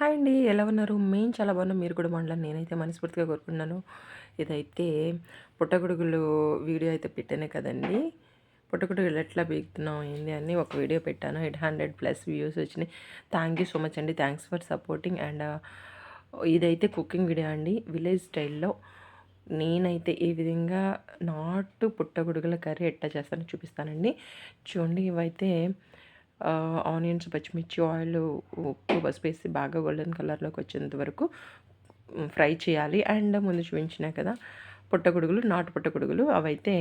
Hi అండి. ఎలా ఉన్నారు? మేము చాలా బాగున్నాం. మీరు కూడా బాగుండాలి నేనైతే మనస్ఫూర్తిగా కోరుకున్నాను ఇదైతే పుట్టగొడుగులు వీడియో అయితే పెట్టానే కదండి. పుట్టగొడుగులు ఎట్లా బీగుతున్నాం ఏంది అని ఒక వీడియో పెట్టాను. ఎయిట్ హండ్రెడ్ ప్లస్ వ్యూస్ వచ్చినాయి. థ్యాంక్ యూ సో మచ్ అండి. థ్యాంక్స్ ఫర్ సపోర్టింగ్ అండ్ ఇదైతే కుకింగ్ వీడియో అండి. విలేజ్ స్టైల్లో నేనైతే ఈ విధంగా నాటు పుట్టగొడుగుల కర్రీ ఎట్లా చేస్తానో చూపిస్తానండి. చూడండి ఇవైతే ఆనియన్స్ పచ్చిమిర్చి ఆయిల్ ఉప్పు పసుపు వేసి బాగా గోల్డెన్ కలర్లోకి వచ్చేంత వరకు ఫ్రై చేయాలి. అండ్ ముందు చూపించినా కదా పుట్టగొడుగులు నాటు పుట్టగొడుగులు అవైతే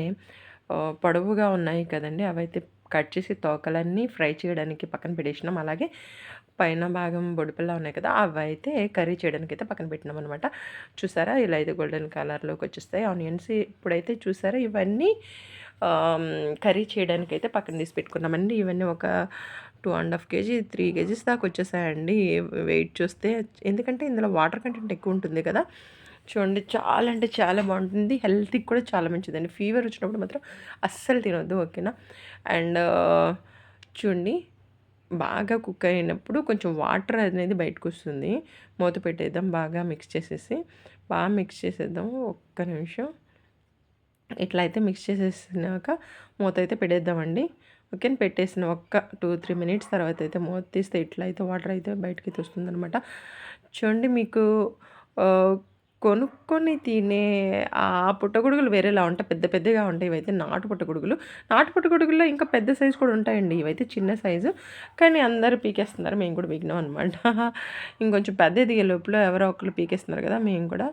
పొడవుగా ఉన్నాయి కదండి. అవైతే కట్ చేసి తోకలన్నీ ఫ్రై చేయడానికి పక్కన పెట్టేసినాం. అలాగే పైన భాగం బొడిపిల్ల ఉన్నాయి కదా అవి అయితే కర్రీ చేయడానికి అయితే పక్కన పెట్టినాం అనమాట చూసారా? ఇలా అయితే గోల్డెన్ కలర్లోకి వచ్చేస్తాయి. ఆనియన్స్ ఇప్పుడైతే చూసారా? ఇవన్నీ కర్రీ చేయడానికి అయితే పక్కన తీసి పెట్టుకున్నామండి. ఇవన్నీ ఒక two and half KG three KGs దాకా వచ్చేసాయండి. వెయిట్ చూస్తే ఎందుకంటే ఇందులో వాటర్ కంటెంట్ ఎక్కువ ఉంటుంది కదా. చూడండి చాలా అంటే చాలా బాగుంటుంది. హెల్త్కి కూడా చాలా మంచిదండి. ఫీవర్ వచ్చినప్పుడు మాత్రం అస్సలు తినొద్దు ఓకేనా? అండ్ చూడండి బాగా కుక్ అయినప్పుడు కొంచెం వాటర్ అనేది బయటకు వస్తుంది. మూత పెట్టేద్దాం బాగా మిక్స్ చేసేసి. బాగా మిక్స్ చేసేద్దాం ఒక్క నిమిషం. ఇట్లా అయితే మిక్స్ చేసేసినాక మూత అయితే పెట్టేద్దామండి. ఓకే పెట్టేసిన ఒక్క టూ త్రీ మినిట్స్ తర్వాత అయితే మూత తీస్తే ఇట్లా అయితే వాటర్ అయితే బయటకి అయితే వస్తుందనమాట చూడండి మీకు కొనుక్కొని తినే ఆ పుట్టగొడుగులు వేరేలా ఉంటాయి. పెద్ద పెద్దగా ఉంటాయి. ఇవైతే నాటు పుట్టగొడుగులు. నాటు పుట్టగొడుగుల్లో ఇంకా పెద్ద సైజు కూడా ఉంటాయండి. ఇవైతే చిన్న సైజు. కానీ అందరూ పీకేస్తున్నారు. మేము కూడా పీకినాం అనమాట ఇంకొంచెం పెద్ద దిగే లోపల ఎవరో ఒకరు పీకేస్తున్నారు కదా మేము కూడా.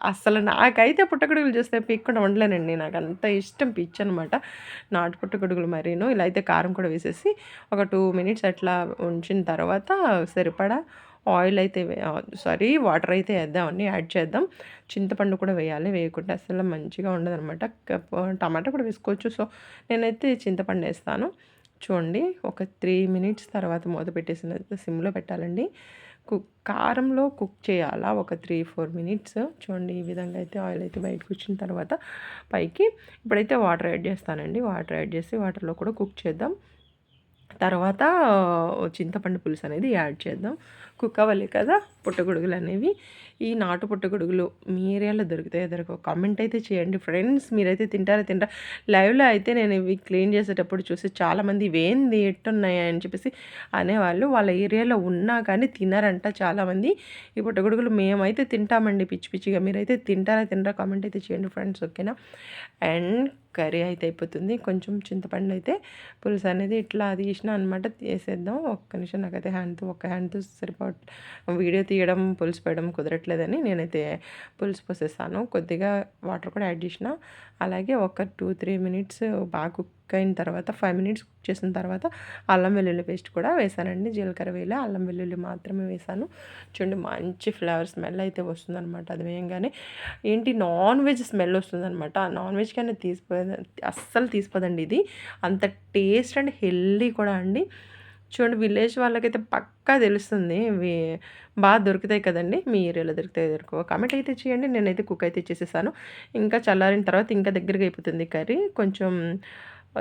అసలు నాకైతే పుట్టగొడుగులు చూస్తే పీక్కుండా ఉండలేనండి. నాకు అంత ఇష్టం పిచ్చి అనమాట నాటు పుట్టగొడుగులు మరీను. ఇలా అయితే కారం కూడా వేసేసి ఒక టూ మినిట్స్ అట్లా ఉంచిన తర్వాత సరిపడా ఆయిల్ అయితే సారీ వాటర్ అయితే వేద్దామని యాడ్ చేద్దాం. చింతపండు కూడా వేయాలి. వేయకుండా అసలు మంచిగా ఉండదు అనమాట టమాటా కూడా వేసుకోవచ్చు. సో నేనైతే చింతపండు వేస్తాను. చూడండి ఒక త్రీ మినిట్స్ తర్వాత మూత పెట్టేసిన సిమ్లో పెట్టాలండి. కుక్ కారంలో కుక్ చేయాలా? ఒక త్రీ ఫోర్ మినిట్స్. చూడండి ఈ విధంగా అయితే ఆయిల్ అయితే బయటకు వచ్చిన తర్వాత పైకి ఇప్పుడైతే వాటర్ యాడ్ చేస్తానండి. వాటర్ యాడ్ చేసి వాటర్లో కూడా కుక్ చేద్దాం. తర్వాత చింతపండు పులుసు అనేది యాడ్ చేద్దాం. కుక్ అవ్వాలి కదా పుట్టగొడుగులు అనేవి. ఈ నాటు పుట్టగొడుగులు మీ ఏరియాలో దొరుకుతాయో? దొరకవు. కామెంట్ అయితే చేయండి ఫ్రెండ్స్. మీరైతే తింటారా తింటారా? లైవ్లో అయితే నేను ఇవి క్లీన్ చేసేటప్పుడు చూసి చాలామంది ఇవేంది? ఎట్టున్నాయా? అని చెప్పేసి అనేవాళ్ళు. వాళ్ళ ఏరియాలో ఉన్నా కానీ తినరంట చాలామంది. ఈ పుట్టగొడుగులు మేమైతే తింటామండి. పిచ్చి పిచ్చిగా. మీరైతే తింటారా తినరా కామెంట్ అయితే చేయండి ఫ్రెండ్స్. ఓకేనా? అండ్ కర్రీ అయితే అయిపోతుంది. కొంచెం చింతపండు అయితే పులుసు అనేది ఇట్లా తీసిన అనమాట తీసేద్దాం ఒక్క నిమిషం నాకైతే హ్యాండ్తో ఒక హ్యాండ్తో సరిపో వీడియో తీయడం పులుసు పోయడం కుదరట్లేదని నేనైతే పులుసు పోసేస్తాను. కొద్దిగా వాటర్ కూడా యాడ్ చేసిన. అలాగే ఒక టూ త్రీ మినిట్స్ బాగా కుక్ కుక్ అయిన తర్వాత ఫైవ్ మినిట్స్ కుక్ చేసిన తర్వాత అల్లం వెల్లుల్లి పేస్ట్ కూడా వేసానండి. జీలకర్ర వేయలే అల్లం వెల్లుల్లి మాత్రమే వేసాను. చూడండి మంచి ఫ్లేవర్ స్మెల్ అయితే వస్తుందన్నమాట. అది వేయంగానే ఏంటి నాన్ వెజ్ స్మెల్ వస్తుందన్నమాట. నాన్ వెజ్ కన్నా తీసిపో అస్సలు తీసిపోదండి ఇది. అంత టేస్ట్ అండ్ హెల్దీ కూడా అండి. చూడండి విలేజ్ వాళ్ళకైతే పక్కా తెలుస్తుంది. బాగా దొరుకుతాయి కదండి. మీ ఏరియాలో దొరుకుతాయి దొరకవు. కామెంట్ అయితే చేయండి. నేనైతే కుక్ అయితే చేసేసాను. ఇంకా చల్లారిన తర్వాత ఇంకా దగ్గరగా అయిపోతుంది కర్రీ. కొంచెం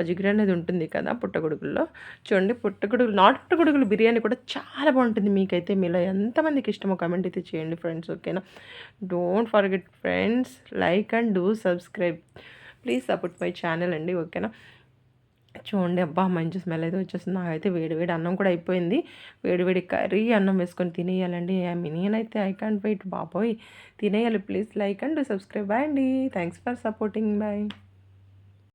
జిగురు అనేది ఉంటుంది కదా పుట్టగొడుగుల్లో. చూడండి పుట్టగొడుగులు నాటు పుట్టగొడుగులు బిర్యానీ కూడా చాలా బాగుంటుంది మీకైతే. మీలో ఎంతమందికి ఇష్టమో కమెంట్ అయితే చేయండి ఫ్రెండ్స్ ఓకేనా don't forget friends like and do subscribe please support my channel అండి ఓకేనా చూడండి అబ్బా మంచి స్మెల్ అయితే వచ్చేస్తుంది. నాకైతే వేడివేడి అన్నం కూడా అయిపోయింది. వేడివేడి కర్రీ అన్నం వేసుకొని తినేయాలండి. నేనైతే ఐ కాంట్ వెయిట్ బాబోయ్. తినేయాలి please like and subscribe bye అండి. Thanks for supporting bye